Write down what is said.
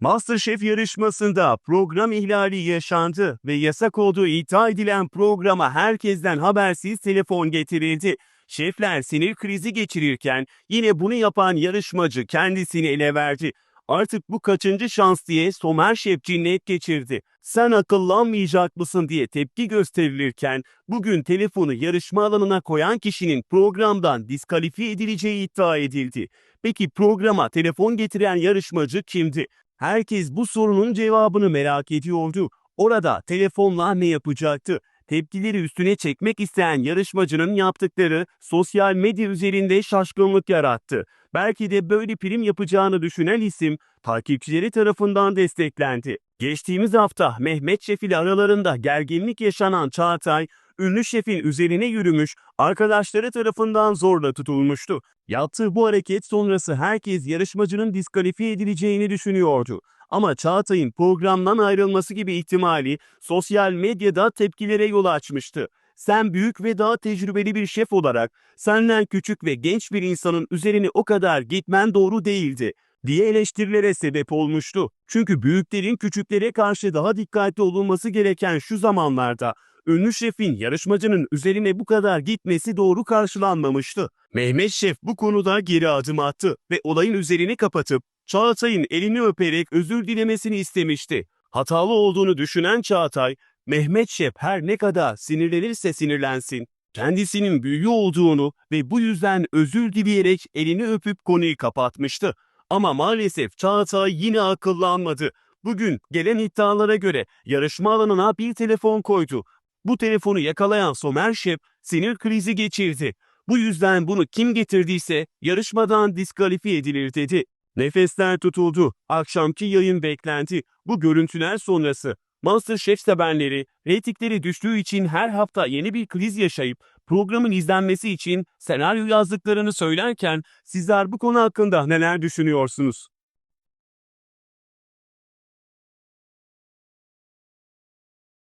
MasterChef yarışmasında program ihlali yaşandı ve yasak olduğu iddia edilen programa herkesten habersiz telefon getirildi. Şefler sinir krizi geçirirken yine bunu yapan yarışmacı kendisini ele verdi. Artık bu kaçıncı şans diye Somer Şef cinnet geçirdi. Sen akıllanmayacak mısın diye tepki gösterilirken bugün telefonu yarışma alanına koyan kişinin programdan diskalifiye edileceği iddia edildi. Peki programa telefon getiren yarışmacı kimdi? Herkes bu sorunun cevabını merak ediyordu. Orada telefonla ne yapacaktı? Tepkileri üstüne çekmek isteyen yarışmacının yaptıkları sosyal medya üzerinde şaşkınlık yarattı. Belki de böyle prim yapacağını düşünen isim takipçileri tarafından desteklendi. Geçtiğimiz hafta Mehmet Şef ile aralarında gerginlik yaşanan Çağatay, ünlü şefin üzerine yürümüş, arkadaşları tarafından zorla tutulmuştu. Yaptığı bu hareket sonrası herkes yarışmacının diskalifiye edileceğini düşünüyordu. Ama Çağatay'ın programdan ayrılması gibi ihtimali sosyal medyada tepkilere yol açmıştı. Sen büyük ve daha tecrübeli bir şef olarak senden küçük ve genç bir insanın üzerine o kadar gitmen doğru değildi diye eleştirilere sebep olmuştu. Çünkü büyüklerin küçüklere karşı daha dikkatli olunması gereken şu zamanlarda ünlü şefin yarışmacının üzerine bu kadar gitmesi doğru karşılanmamıştı. Mehmet Şef bu konuda geri adım attı ve olayın üzerini kapatıp Çağatay'ın elini öperek özür dilemesini istemişti. Hatalı olduğunu düşünen Çağatay, Mehmet Şef her ne kadar sinirlenirse sinirlensin, kendisinin büyüğü olduğunu ve bu yüzden özür dileyerek elini öpüp konuyu kapatmıştı. Ama maalesef Çağatay yine akıllanmadı. Bugün gelen iddialara göre yarışma alanına bir telefon koydu. Bu telefonu yakalayan Somer Şef sinir krizi geçirdi. Bu yüzden bunu kim getirdiyse yarışmadan diskalifiye edilir dedi. Nefesler tutuldu. Akşamki yayın beklendi. Bu görüntüler sonrası MasterChef sevenleri reytingleri düştüğü için her hafta yeni bir kriz yaşayıp programın izlenmesi için senaryo yazdıklarını söylerken sizler bu konu hakkında neler düşünüyorsunuz?